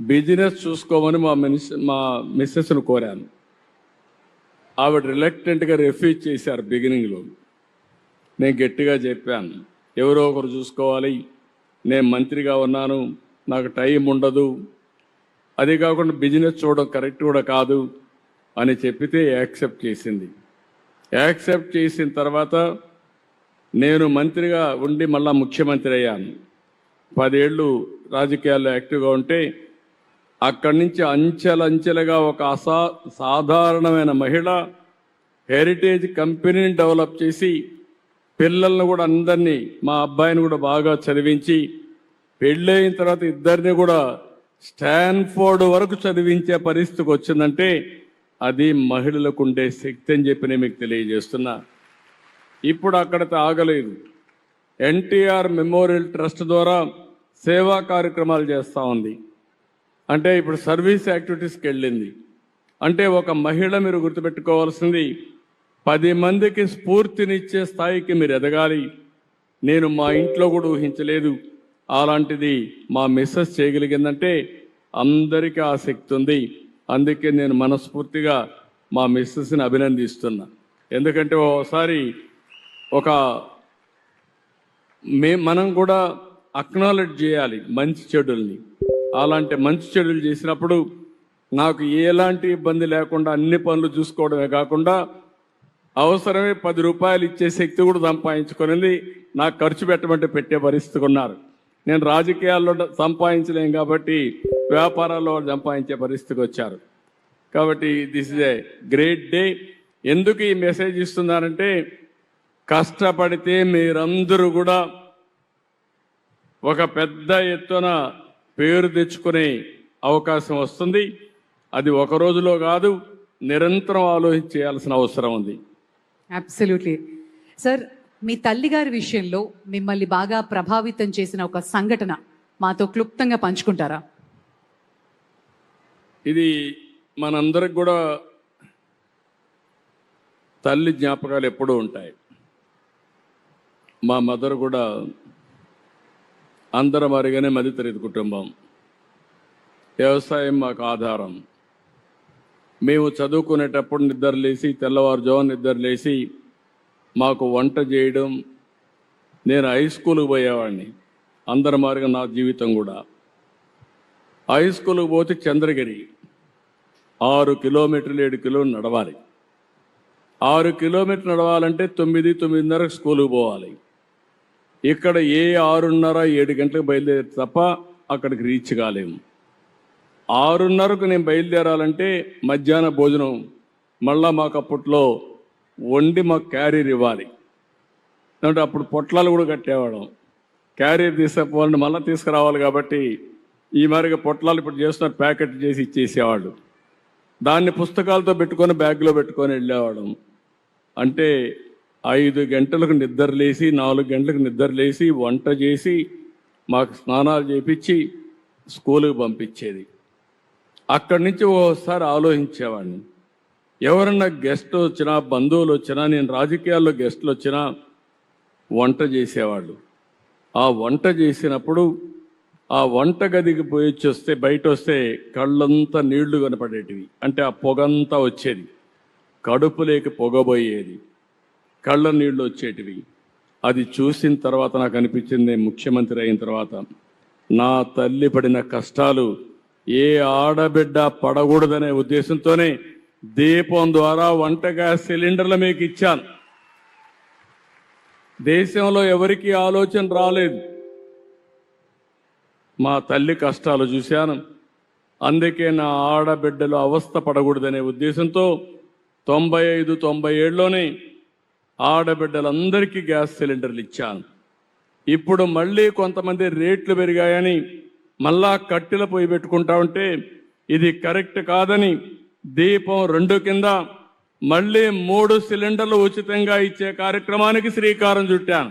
Business చూసుకోమని మా మినిస్ మా మిస్సెస్ను కోరాను. ఆవిడ రిలక్టెంట్గా రిఫ్యూజ్ చేశారు బిగినింగ్లో. నేను గట్టిగా చెప్పాను ఎవరో ఒకరు చూసుకోవాలి. నేను మంత్రిగా ఉన్నాను నాకు టైం ఉండదు. అది కాకుండా బిజినెస్ చూడడం కరెక్ట్ కూడా కాదు అని చెప్పితే యాక్సెప్ట్ చేసింది. యాక్సెప్ట్ చేసిన తర్వాత నేను మంత్రిగా ఉండి మళ్ళా ముఖ్యమంత్రి అయ్యాను. పదేళ్ళు రాజకీయాల్లో యాక్టివ్గా ఉంటే అక్కడి నుంచి అంచెలంచెలుగా ఒక అసా సాధారణమైన మహిళ హెరిటేజ్ కంపెనీని డెవలప్ చేసి పిల్లల్ని కూడా అందరినీ మా అబ్బాయిని కూడా బాగా చదివించి పెళ్ళైన తర్వాత ఇద్దరిని కూడా స్టాన్ఫోర్డ్ వరకు చదివించే పరిస్థితికి వచ్చిందంటే అది మహిళలకు ఉండే శక్తి అని చెప్పి నేను మీకు తెలియజేస్తున్నా. ఇప్పుడు అక్కడ ఆగలేదు. ఎన్టీఆర్ మెమోరియల్ ట్రస్ట్ ద్వారా సేవా కార్యక్రమాలు చేస్తూ ఉంది. అంటే ఇప్పుడు సర్వీస్ యాక్టివిటీస్కి వెళ్ళింది అంటే ఒక మహిళ మీరు గుర్తుపెట్టుకోవాల్సింది పది మందికి స్ఫూర్తినిచ్చే స్థాయికి మీరు ఎదగాలి. నేను మా ఇంట్లో కూడా ఊహించలేదు. అలాంటిది మా మిస్సెస్ చేయగలిగిందంటే అందరికీ ఆ శక్తి ఉంది. అందుకే నేను మనస్ఫూర్తిగా మా మిస్సెస్ని అభినందిస్తున్నా. ఎందుకంటే ఓసారి ఒక మే మనం కూడా అక్నాలెడ్జ్ చేయాలి మంచి చెడుల్ని. అలాంటి మంచి చెడులు చేసినప్పుడు నాకు ఎలాంటి ఇబ్బంది లేకుండా అన్ని పనులు చూసుకోవడమే కాకుండా అవసరమే పది రూపాయలు ఇచ్చే శక్తి కూడా సంపాదించుకునేది నాకు ఖర్చు పెట్టమంటే పెట్టే పరిస్థితి ఉన్నారు. నేను రాజకీయాల్లో సంపాదించలేం కాబట్టి వ్యాపారాల్లో సంపాదించే పరిస్థితికి వచ్చారు. కాబట్టి this is a great day ఎందుకు ఈ మెసేజ్ ఇస్తున్నారంటే కష్టపడితే మీరందరూ కూడా ఒక పెద్ద ఎత్తున పేరు తెచ్చుకునే అవకాశం వస్తుంది. అది ఒక రోజులో కాదు నిరంతరం ఆలోచించి చేయాల్సిన అవసరం ఉంది. అబ్సల్యూట్లీ సార్ మీ తల్లిగారి విషయంలో మిమ్మల్ని బాగా ప్రభావితం చేసిన ఒక సంఘటన మాతో క్లుప్తంగా పంచుకుంటారా? ఇది మనందరికి కూడా తల్లి జ్ఞాపకాలు ఎప్పుడూ ఉంటాయి. మా మదర్ కూడా అందరం అరిగానే మధ్యతరగతి కుటుంబం. వ్యవసాయం మాకు ఆధారం. మేము చదువుకునేటప్పుడు నిద్రలేసి తెల్లవారుజాము నిద్రలేసి మాకు వంట చేయడం. నేను హై స్కూల్కి పోయేవాడిని. అందరి మారిగా నా జీవితం కూడా. హై స్కూల్కి పోతే చంద్రగిరి. ఆరు కిలోమీటర్లు ఏడు కిలోమీటర్లు నడవాలి. ఆరు కిలోమీటర్లు నడవాలంటే తొమ్మిది తొమ్మిదిన్నరకు స్కూల్కి పోవాలి. ఇక్కడ ఏ ఆరున్నర ఏడు గంటలకు బయలుదేరి తప్ప అక్కడికి రీచ్ కాలేము. ఆరున్నరకు నేను బయలుదేరాలంటే మధ్యాహ్న భోజనం మళ్ళా మాకు అప్పట్లో వండి మాకు క్యారీర్ ఇవ్వాలి. అంటే అప్పుడు పొట్లాలు కూడా కట్టేవాళ్ళం. క్యారియర్ తీసుకుపోవాలంటే మళ్ళీ తీసుకురావాలి కాబట్టి ఈ మరిగా పొట్లాలు ఇప్పుడు చేస్తున్నారు ప్యాకెట్ చేసి ఇచ్చేసేవాళ్ళు. దాన్ని పుస్తకాలతో పెట్టుకొని బ్యాగ్లో పెట్టుకొని వెళ్ళేవాళ్ళం. అంటే ఐదు గంటలకు నిద్రలేసి నాలుగు గంటలకు నిద్రలేసి వంట చేసి మాకు స్నానాలు చేపించి స్కూలుకి పంపించేది. అక్కడి నుంచి ఓసారి ఆలోచించేవాడిని. ఎవరన్నా గెస్ట్ వచ్చినా బంధువులు వచ్చినా నేను రాజకీయాల్లో గెస్ట్లు వచ్చినా వంట చేసేవాళ్ళు. ఆ వంట చేసినప్పుడు ఆ వంట గదికి పోయి వస్తే బయట వస్తే కళ్ళంతా నీళ్ళు కనపడేటివి. అంటే ఆ పొగంతా వచ్చేది. కడుపులేకి పొగబోయేది కళ్ళ నీళ్ళు వచ్చేటివి. అది చూసిన తర్వాత నాకు అనిపించింది ముఖ్యమంత్రి అయిన తర్వాత నా తల్లి పడిన కష్టాలు ఏ ఆడబిడ్డ పడకూడదనే ఉద్దేశంతోనే దీపం ద్వారా వంట గ్యాస్ సిలిండర్లు మీకు ఇచ్చాను. దేశంలో ఎవరికి ఆలోచన రాలేదు. మా తల్లి కష్టాలు చూశాను. అందుకే నా ఆడబిడ్డలు అవస్థ పడకూడదనే ఉద్దేశంతో తొంభై ఐదు తొంభై ఏడులోనే ఆడబిడ్డలందరికీ గ్యాస్ సిలిండర్లు ఇచ్చాను. ఇప్పుడు మళ్ళీ కొంతమంది రేట్లు పెరిగాయని మళ్ళా కట్టెల పొయ్యి పెట్టుకుంటా ఉంటే ఇది కరెక్ట్ కాదని దీపం రెండు కింద మళ్ళీ మూడు సిలిండర్లు ఉచితంగా ఇచ్చే కార్యక్రమానికి శ్రీకారం చుట్టాను.